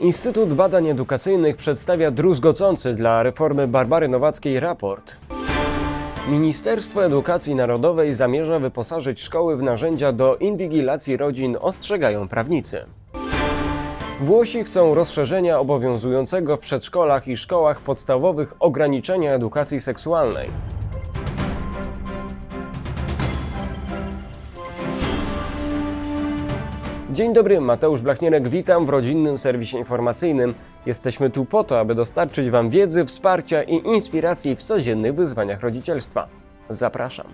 Instytut Badań Edukacyjnych przedstawia druzgocący dla reformy Barbary Nowackiej raport. Ministerstwo Edukacji Narodowej zamierza wyposażyć szkoły w narzędzia do inwigilacji rodzin, ostrzegają prawnicy. Włosi chcą rozszerzenia obowiązującego w przedszkolach i szkołach podstawowych ograniczenia edukacji seksualnej. Dzień dobry, Mateusz Blachnierek, witam w rodzinnym serwisie informacyjnym. Jesteśmy tu po to, aby dostarczyć Wam wiedzy, wsparcia i inspiracji w codziennych wyzwaniach rodzicielstwa. Zapraszam.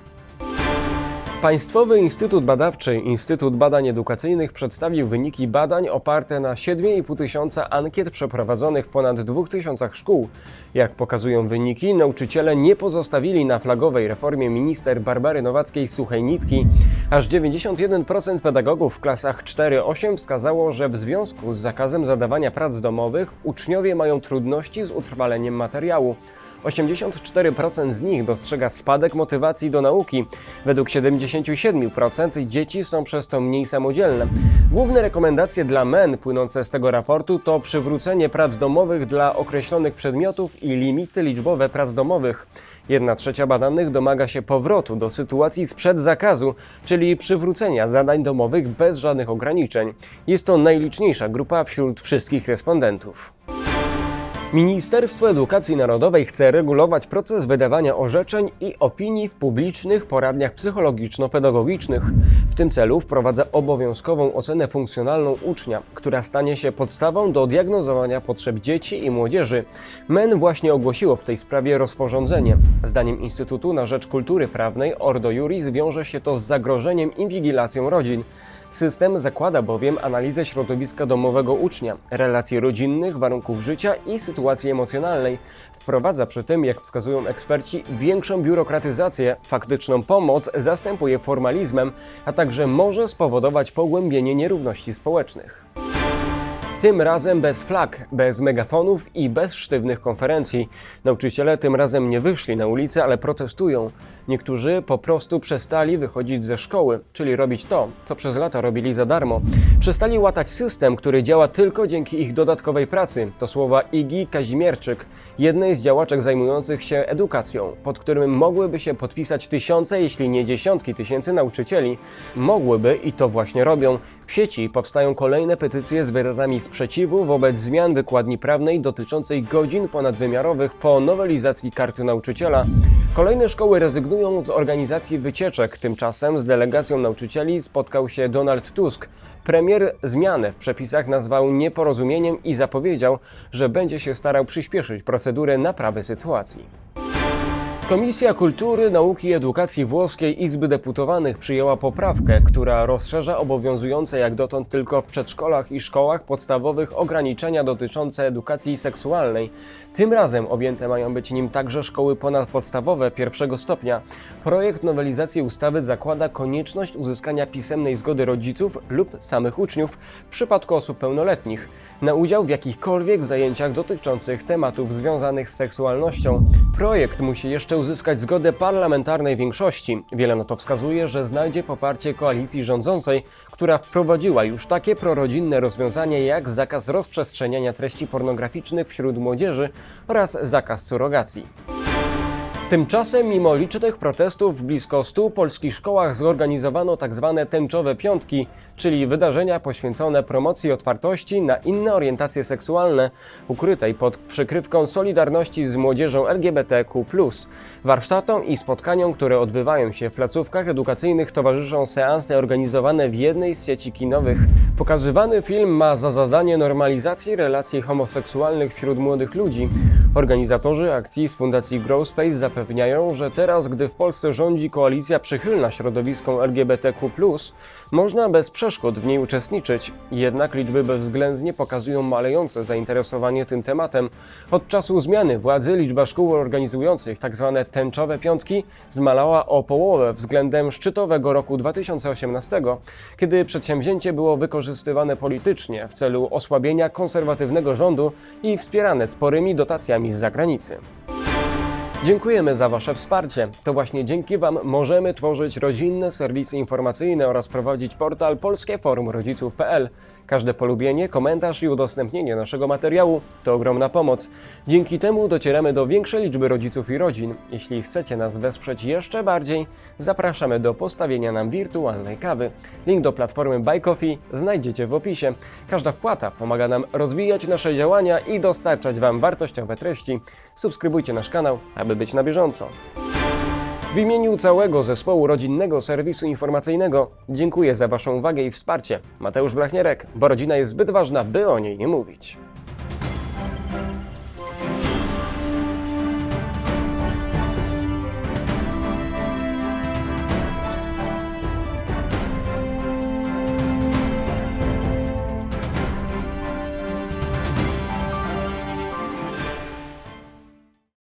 Państwowy Instytut Badawczy Instytut Badań Edukacyjnych przedstawił wyniki badań oparte na 7,5 tysiąca ankiet przeprowadzonych w ponad 2 tysiącach szkół. Jak pokazują wyniki, nauczyciele nie pozostawili na flagowej reformie minister Barbary Nowackiej suchej nitki. Aż 91% pedagogów w klasach 4-8 wskazało, że w związku z zakazem zadawania prac domowych uczniowie mają trudności z utrwaleniem materiału. 84% z nich dostrzega spadek motywacji do nauki. Według 77% dzieci są przez to mniej samodzielne. Główne rekomendacje dla MEN płynące z tego raportu to przywrócenie prac domowych dla określonych przedmiotów i limity liczbowe prac domowych. Jedna trzecia badanych domaga się powrotu do sytuacji sprzed zakazu, czyli przywrócenia zadań domowych bez żadnych ograniczeń. Jest to najliczniejsza grupa wśród wszystkich respondentów. Ministerstwo Edukacji Narodowej chce regulować proces wydawania orzeczeń i opinii w publicznych poradniach psychologiczno-pedagogicznych. W tym celu wprowadza obowiązkową ocenę funkcjonalną ucznia, która stanie się podstawą do diagnozowania potrzeb dzieci i młodzieży. MEN właśnie ogłosiło w tej sprawie rozporządzenie. Zdaniem Instytutu na Rzecz Kultury Prawnej Ordo Juris wiąże się to z zagrożeniem inwigilacją rodzin. System zakłada bowiem analizę środowiska domowego ucznia, relacji rodzinnych, warunków życia i sytuacji emocjonalnej. Wprowadza przy tym, jak wskazują eksperci, większą biurokratyzację, faktyczną pomoc zastępuje formalizmem, a także może spowodować pogłębienie nierówności społecznych. Tym razem bez flag, bez megafonów i bez sztywnych konferencji. Nauczyciele tym razem nie wyszli na ulicę, ale protestują. Niektórzy po prostu przestali wychodzić ze szkoły, czyli robić to, co przez lata robili za darmo. Przestali łatać system, który działa tylko dzięki ich dodatkowej pracy. To słowa Igi Kazimierczyk, jednej z działaczek zajmujących się edukacją, pod którym mogłyby się podpisać tysiące, jeśli nie dziesiątki tysięcy nauczycieli. Mogłyby i to właśnie robią. W sieci powstają kolejne petycje z wyrazami sprzeciwu wobec zmian wykładni prawnej dotyczącej godzin ponadwymiarowych po nowelizacji karty nauczyciela. Kolejne szkoły rezygnują z organizacji wycieczek. Tymczasem z delegacją nauczycieli spotkał się Donald Tusk. Premier zmianę w przepisach nazwał nieporozumieniem i zapowiedział, że będzie się starał przyspieszyć procedurę naprawy sytuacji. Komisja Kultury, Nauki i Edukacji Włoskiej Izby Deputowanych przyjęła poprawkę, która rozszerza obowiązujące jak dotąd tylko w przedszkolach i szkołach podstawowych ograniczenia dotyczące edukacji seksualnej. Tym razem objęte mają być nim także szkoły ponadpodstawowe pierwszego stopnia. Projekt nowelizacji ustawy zakłada konieczność uzyskania pisemnej zgody rodziców lub samych uczniów w przypadku osób pełnoletnich na udział w jakichkolwiek zajęciach dotyczących tematów związanych z seksualnością. Projekt musi jeszcze uzyskać zgodę parlamentarnej większości. Wiele na to wskazuje, że znajdzie poparcie koalicji rządzącej, która wprowadziła już takie prorodzinne rozwiązanie jak zakaz rozprzestrzeniania treści pornograficznych wśród młodzieży oraz zakaz surrogacji. Tymczasem, mimo licznych protestów, w blisko 100 polskich szkołach zorganizowano tzw. tęczowe piątki, czyli wydarzenia poświęcone promocji otwartości na inne orientacje seksualne, ukrytej pod przykrywką solidarności z młodzieżą LGBTQ. Warsztatom i spotkaniom, które odbywają się w placówkach edukacyjnych, towarzyszą seanse organizowane w jednej z sieci kinowych. Pokazywany film ma za zadanie normalizację relacji homoseksualnych wśród młodych ludzi. Organizatorzy akcji z Fundacji Grow Space zapewniają, że teraz, gdy w Polsce rządzi koalicja przychylna środowiskom LGBTQ, można bez przeszkód w niej uczestniczyć. Jednak liczby bezwzględnie pokazują malejące zainteresowanie tym tematem. Od czasu zmiany władzy liczba szkół organizujących tzw. tęczowe piątki zmalała o połowę względem szczytowego roku 2018, kiedy przedsięwzięcie było wykorzystywane politycznie w celu osłabienia konserwatywnego rządu i wspierane sporymi dotacjami z zagranicy. Dziękujemy za Wasze wsparcie. To właśnie dzięki Wam możemy tworzyć rodzinne serwisy informacyjne oraz prowadzić portal polskieforumrodziców.pl. Każde polubienie, komentarz i udostępnienie naszego materiału to ogromna pomoc. Dzięki temu docieramy do większej liczby rodziców i rodzin. Jeśli chcecie nas wesprzeć jeszcze bardziej, zapraszamy do postawienia nam wirtualnej kawy. Link do platformy Buy Coffee znajdziecie w opisie. Każda wpłata pomaga nam rozwijać nasze działania i dostarczać Wam wartościowe treści. Subskrybujcie nasz kanał, aby być na bieżąco. W imieniu całego zespołu rodzinnego serwisu informacyjnego dziękuję za Waszą uwagę i wsparcie. Mateusz Blachnierek, bo rodzina jest zbyt ważna, by o niej nie mówić.